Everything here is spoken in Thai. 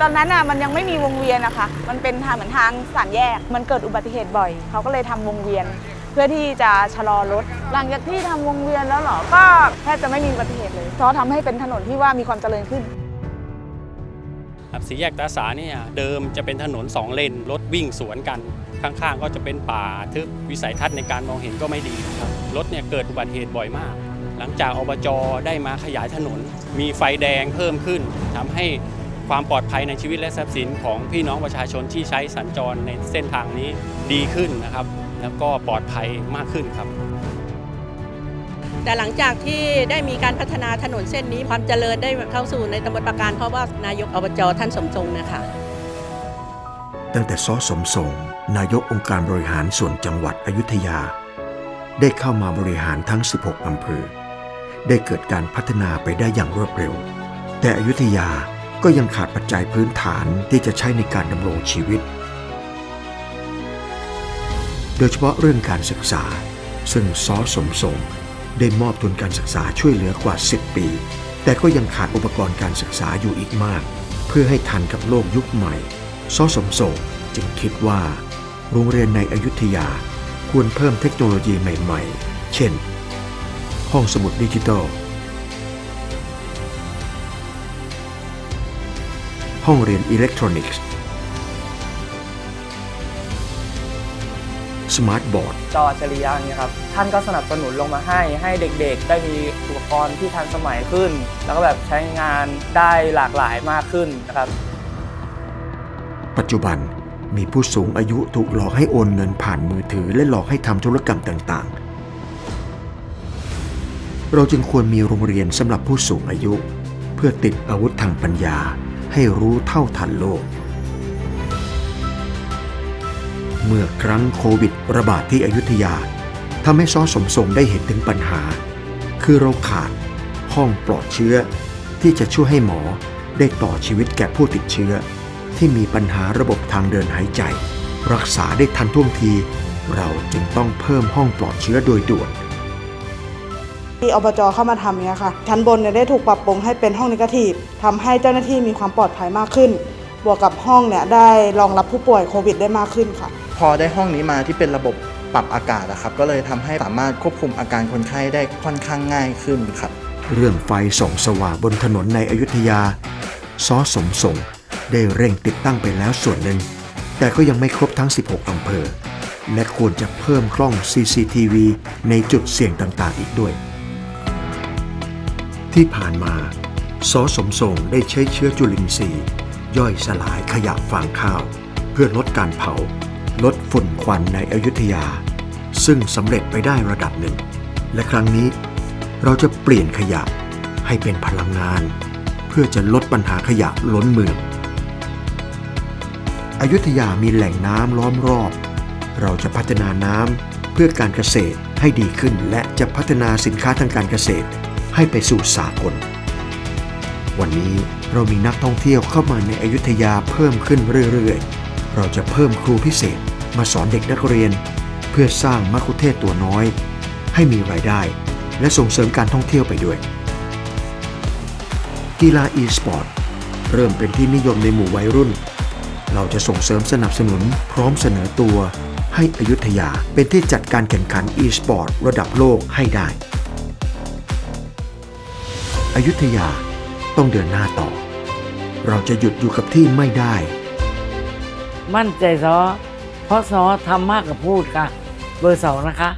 ตอนนั้นอะมันยังไม่มีวงเวียนนะคะมันเป็นทางเหมือนทางสามแยก มันเกิดอุบัติเหตุบ่อย เขาก็เลยทำวงเวียน เพื่อที่จะชะลอรถ หลังจากที่ทำวงเวียนแล้วเหรอ ก็แทบจะไม่มีอุบัติเหตุเลย เพราะทำให้เป็นถนนที่ว่ามีความเจริญขึ้นครับสีแยกตาสาเนี่ยเดิมจะเป็นถนน 2 เลนรถวิ่งสวนกัน ข้างๆ ก็จะเป็นป่าทึบวิสัยทัศน์ในการมองเห็นก็ไม่ดีครับรถเนี่ยเกิดอุบัติเหตุบ่อยมาก หลังจากอบจได้มาขยายถนน มีไฟแดงเพิ่มขึ้นทำให้ ความปลอดภัยในชีวิตและทรัพย์สินของพี่น้องประชาชนที่ใช้สัญจรในเส้นทางนี้ดีขึ้นนะครับ แล้วก็ปลอดภัยมากขึ้นครับ แต่หลังจากที่ได้มีการพัฒนาถนนเส้นนี้ความเจริญได้เข้าสู่ในตำบลปราการเพราะว่านายกอบจท่านสมทรงนะคะตั้งแต่ซอสมทรงนายกองค์การบริหารส่วนจังหวัดอยุธยา ได้เข้ามาบริหารทั้ง 16 อำเภอ ได้เกิดการพัฒนาไปได้อย่างรวดเร็ว แต่อยุธยา ก็ยังขาดปัจจัยพื้นฐานที่จะใช้ในการดำรงชีวิต โดยเฉพาะเรื่องการศึกษา ซึ่งซอสมทรงได้มอบทุนการศึกษาช่วยเหลือกว่า 10 ปี แต่ก็ยังขาดอุปกรณ์การศึกษาอยู่อีกมาก เพื่อให้ทันกับโลกยุคใหม่ซอสมทรงจึงคิดว่า โรงเรียนในอยุธยาควรเพิ่มเทคโนโลยีใหม่ ๆ เช่น ห้องสมุดดิจิทัล ห้องเรียนอิเล็กทรอนิกส์สมาร์ทบอร์ดจออัจฉริยะอย่างเงี้ยครับ ท่านก็สนับสนุนลงมาให้ให้เด็กๆ ได้มีอุปกรณ์ที่ทันสมัยขึ้น แล้วก็แบบใช้งานได้หลากหลายมากขึ้นนะครับ ปัจจุบันมีผู้สูงอายุถูกหลอกให้โอนเงินผ่านมือถือ และหลอกให้ทำธุรกรรมต่างๆ เราจึงควรมีโรงเรียนสำหรับผู้สูงอายุ เพื่อติดอาวุธทางปัญญา ให้รู้เท่าทันโลก เมื่อครั้งโควิดระบาดที่อยุธยาทำให้ซอสมทรงได้เห็นถึงปัญหา คือเราขาดห้องปลอดเชื้อ ที่จะช่วยให้หมอได้ต่อชีวิตแก่ผู้ติดเชื้อ ที่มีปัญหาระบบทางเดินหายใจ รักษาได้ทันท่วงที เราจึงต้องเพิ่มห้องปลอดเชื้อโดยด่วน ที่อบจเข้ามาทำเนี่ยค่ะ ชั้นบนเนี่ยได้ถูกปรับปรุงให้เป็นห้องนิกทีฟทำให้เจ้าหน้าที่มีความปลอดภัยมากขึ้น บวกกับห้องเนี่ยได้รองรับผู้ป่วยโควิดได้มากขึ้นค่ะ พอได้ห้องนี้มาที่เป็นระบบปรับอากาศนะครับ ก็เลยทำให้สามารถควบคุมอาการคนไข้ได้ค่อนข้างง่ายขึ้นครับ เรื่องไฟส่องสว่างบนถนนในอยุธยาซอสมส่งได้เร่งติดตั้งไปแล้วส่วนหนึ่ง แต่ก็ยังไม่ครบทั้ง 16 อำเภอ และควรจะเพิ่มกล้อง CCTV ในจุดเสี่ยงต่างๆ อีกด้วย ที่ผ่านมาซอสมส่งได้ใช้เชื้อจุลินทรีย์ ย่อยสลายขยะฟางข้าว เพื่อลดการเผา ลดฝุ่นควันในอยุธยา ซึ่งสำเร็จไปได้ระดับหนึ่ง และครั้งนี้ เราจะเปลี่ยนขยะให้เป็นพลังงาน เพื่อจะลดปัญหาขยะล้นเมือง อยุธยามีแหล่งน้ำล้อมรอบ เราจะพัฒนาน้ำเพื่อการเกษตรให้ดีขึ้นและจะพัฒนาสินค้าทางการเกษตร ให้ไปสู่สากล วันนี้เรามีนักท่องเที่ยวเข้ามาในอยุธยาเพิ่มขึ้นเรื่อยๆ เราจะเพิ่มครูพิเศษมาสอนเด็กนักเรียน เพื่อสร้างมัคคุเทศตัวน้อย ให้มีรายได้ และส่งเสริมการท่องเที่ยวไปด้วย กีฬา e-sport เริ่มเป็นที่นิยมในหมู่วัยรุ่น เราจะส่งเสริมสนับสนุนพร้อมเสนอตัวให้อยุธยาเป็นที่จัดการแข่งขัน e-sport ระดับโลกให้ได้ อยุธยาต้องเดินหน้าต่อ เราจะหยุดอยู่กับที่ไม่ได้ มั่นใจซอเพราะซอทำมากกับพูดค่ะ เบอร์สองนะคะ